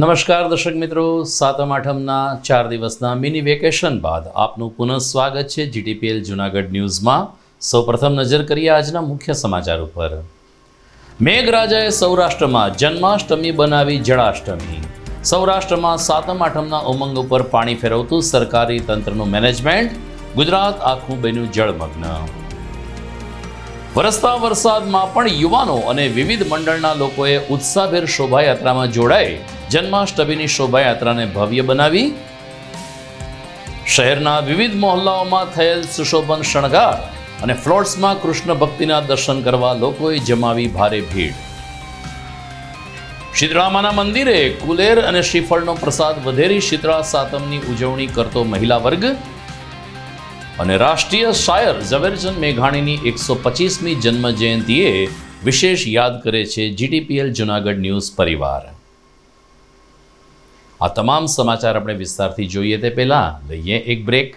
નમસ્કાર દર્શક મિત્રો, સાતમ આઠમના ચાર દિવસના મિની વેકેશન બાદ આપનું પુનઃ સ્વાગત છે જીટીપીએલ જુનાગઢ ન્યૂઝમાં. સૌપ્રથમ નજર કરીએ આજના મુખ્ય સમાચાર ઉપર. મેઘરાજાએ સૌરાષ્ટ્રમાં જન્માષ્ટમી બનાવી જળાષ્ટમી. સૌરાષ્ટ્રમાં સાતમ આઠમના ઉમંગ ઉપર પાણી ફેરવતું સરકારી તંત્રનું મેનેજમેન્ટ. ગુજરાત આખું બન્યું જળમગ્ન. વરસતા વરસાદમાં પણ યુવાનો અને વિવિધ મંડળના લોકોએ ઉત્સાહભેર શોભાયાત્રામાં જોડાઈ જન્માષ્ટમીની શોભાયાત્રાને ભવ્ય બનાવી. શહેરના વિવિધ મહોલ્લાઓમાં થયેલ સુશોભન શણગાર અને ફ્લોટ્સમાં કૃષ્ણ ભક્તિના દર્શન કરવા લોકોએ જમાવી ભારે ભીડ. શીતળામાના મંદિરે કુલેર અને શ્રીફળનો પ્રસાદ વધેરી શીતળા સાતમની ઉજવણી કરતો મહિલા વર્ગ અને રાષ્ટ્રીય શાયર ઝવેરચંદ મેઘાણીની એકસો પચીસમી જન્મ જયંતિએ વિશેષ યાદ કરે છે જીટીપીએલ જુનાગઢ ન્યૂઝ પરિવાર. આ તમામ સમાચાર આપણે વિસ્તારથી જોઈએ તે પહેલાં લઈએ એક બ્રેક.